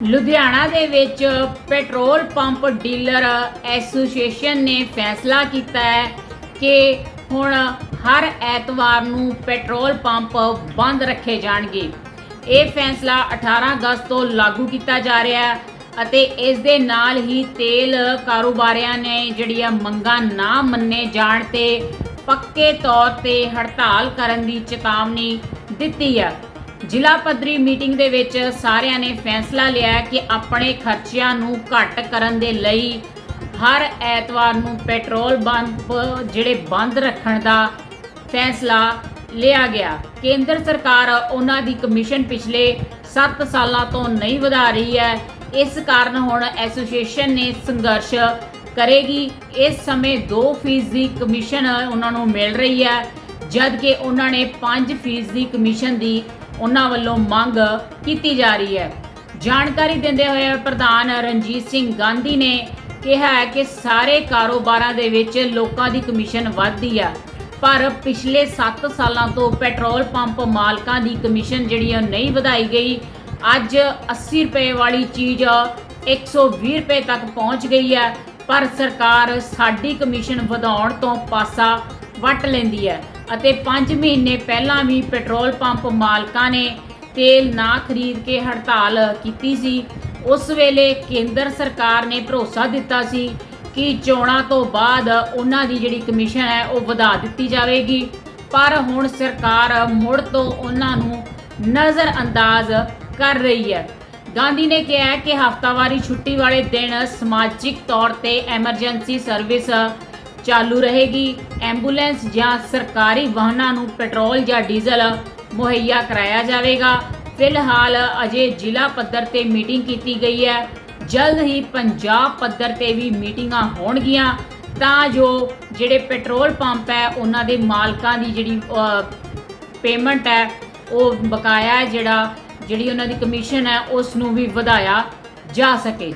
ਲੁਧਿਆਣਾ ਦੇ ਵਿੱਚ petrol pump dealer association ਨੇ ਫੈਸਲਾ ਕੀਤਾ ਹੈ ਕਿ ਹੁਣ ਹਰ ਐਤਵਾਰ ਨੂੰ ਪੈਟਰੋਲ ਪੰਪ ਬੰਦ ਰੱਖੇ ਜਾਣਗੇ। ਇਹ ਫੈਸਲਾ 18 ਅਗਸਤ ਤੋਂ ਲਾਗੂ ਕੀਤਾ ਜਾ ਰਿਹਾ ਹੈ ਅਤੇ ਇਸ ਦੇ ਨਾਲ ਹੀ ਤੇਲ ਕਾਰੋਬਾਰੀਆਂ ਨੇ ਜਿਹੜੀਆਂ ਮੰਗਾਂ ਨਾ ਮੰਨੇ ਜਾਣ ਤੇ ਪੱਕੇ ਤੌਰ ਤੇ ਹੜਤਾਲ ਕਰਨ ਦੀ ਚੇਤਾਵਨੀ ਦਿੱਤੀ ਹੈ। ਜ਼ਿਲ੍ਹਾ ਪੱਧਰੀ ਮੀਟਿੰਗ ਦੇ ਵਿੱਚ ਸਾਰਿਆਂ ਨੇ ਫੈਸਲਾ ਲਿਆ ਕਿ ਆਪਣੇ ਖਰਚਿਆਂ ਨੂੰ ਘੱਟ ਕਰਨ ਦੇ ਲਈ ਹਰ ਐਤਵਾਰ ਨੂੰ ਪੈਟਰੋਲ ਪੰਪ ਜਿਹੜੇ ਬੰਦ ਰੱਖਣ ਦਾ ਫੈਸਲਾ ਲਿਆ ਗਿਆ। ਕੇਂਦਰ ਸਰਕਾਰ ਉਹਨਾਂ ਦੀ ਕਮਿਸ਼ਨ ਪਿਛਲੇ 7 ਸਾਲਾਂ ਤੋਂ ਨਹੀਂ ਵਧਾ ਰਹੀ ਹੈ। ਇਸ ਕਾਰਨ ਹੁਣ ਐਸੋਸੀਏਸ਼ਨ ਨੇ ਸੰਘਰਸ਼ ਕਰੇਗੀ। ਇਸ ਸਮੇਂ 2 ਫੀਸਦੀ ਕਮਿਸ਼ਨ ਉਹਨਾਂ ਨੂੰ ਮਿਲ ਰਹੀ ਹੈ। ਜਦ ਕਿ ਉਹਨਾਂ ਨੇ 5% ਦੀ ਕਮਿਸ਼ਨ ਦੀ ਉਹਨਾਂ ਵੱਲੋਂ ਮੰਗ ਕੀਤੀ ਜਾ ਰਹੀ ਹੈ। ਜਾਣਕਾਰੀ ਦਿੰਦੇ ਹੋਏ ਪ੍ਰਧਾਨ ਰਣਜੀਤ ਸਿੰਘ ਗਾਂਧੀ ਨੇ ਕਿਹਾ ਹੈ ਕਿ ਸਾਰੇ ਕਾਰੋਬਾਰਾਂ ਦੇ ਵਿੱਚ ਲੋਕਾਂ ਦੀ ਕਮਿਸ਼ਨ ਵੱਧਦੀ ਆ ਪਰ ਪਿਛਲੇ 7 ਸਾਲਾਂ ਤੋਂ ਪੈਟਰੋਲ ਪੰਪ ਮਾਲਕਾਂ ਦੀ ਕਮਿਸ਼ਨ ਜਿਹੜੀ ਆ, ਨਹੀਂ ਵਧਾਈ ਗਈ। ਅੱਜ 80 ਰੁਪਏ ਵਾਲੀ ਚੀਜ਼ 120 ਰੁਪਏ ਤੱਕ ਪਹੁੰਚ ਗਈ ਹੈ। ਪਰ ਸਰਕਾਰ ਸਾਡੀ ਕਮਿਸ਼ਨ ਵਧਾਉਣ ਤੋਂ ਪਾਸਾ ਵੱਟ ਲੈਂਦੀ ਹੈ। ਅਤੇ 5 ਮਹੀਨੇ ਪਹਿਲਾਂ ਵੀ ਪੈਟਰੋਲ ਪੰਪ ਮਾਲਕਾਂ ਨੇ ਤੇਲ ਨਾ ਖਰੀਦ ਕੇ ਹੜਤਾਲ ਕੀਤੀ ਸੀ। ਉਸ ਵੇਲੇ ਕੇਂਦਰ ਸਰਕਾਰ ਨੇ ਭਰੋਸਾ ਦਿੱਤਾ ਸੀ ਕਿ ਚੋਣਾਂ ਤੋਂ ਬਾਅਦ ਉਹਨਾਂ ਦੀ ਜਿਹੜੀ ਕਮਿਸ਼ਨ ਹੈ, ਉਹ ਵਧਾ ਦਿੱਤੀ ਜਾਵੇਗੀ। ਪਰ ਹੁਣ ਸਰਕਾਰ ਮੁੜ ਤੋਂ ਉਹਨਾਂ ਨੂੰ ਨਜ਼ਰ ਅੰਦਾਜ਼ ਕਰ ਰਹੀ ਹੈ। ਗਾਂਧੀ ਨੇ ਕਿਹਾ ਕਿ ਹਫ਼ਤਾਵਾਰੀ ਛੁੱਟੀ ਵਾਲੇ ਦਿਨ ਸਮਾਜਿਕ ਤੌਰ ਤੇ ਐਮਰਜੈਂਸੀ ਸਰਵਿਸ ਚਾਲੂ ਰਹੇਗੀ। ਐਂਬੂਲੈਂਸ ਜਾਂ ਸਰਕਾਰੀ ਵਾਹਨਾਂ ਨੂੰ ਪੈਟਰੋਲ ਜਾਂ ਡੀਜ਼ਲ ਮੁਹੱਈਆ ਕਰਾਇਆ ਜਾਵੇਗਾ। ਫਿਲਹਾਲ ਅਜੇ ਜ਼ਿਲ੍ਹਾ ਪੱਧਰ ਤੇ ਮੀਟਿੰਗ ਕੀਤੀ ਗਈ ਹੈ। ਜਲਦ ਹੀ ਪੰਜਾਬ ਪੱਧਰ ਤੇ ਵੀ ਮੀਟਿੰਗਾਂ ਹੋਣਗੀਆਂ। ਤਾਂ ਜੋ ਜਿਹੜੇ ਪੈਟਰੋਲ ਪੰਪ ਹੈ, ਉਹਨਾਂ ਦੇ ਮਾਲਕਾਂ ਦੀ ਜਿਹੜੀ ਪੇਮੈਂਟ ਹੈ, ਉਹ ਬਕਾਇਆ ਜਿਹੜਾ, ਜਿਹੜੀ ਉਹਨਾਂ ਦੀ ਕਮਿਸ਼ਨ ਹੈ, ਉਸ ਨੂੰ ਵੀ ਵਧਾਇਆ ਜਾ ਸਕੇ।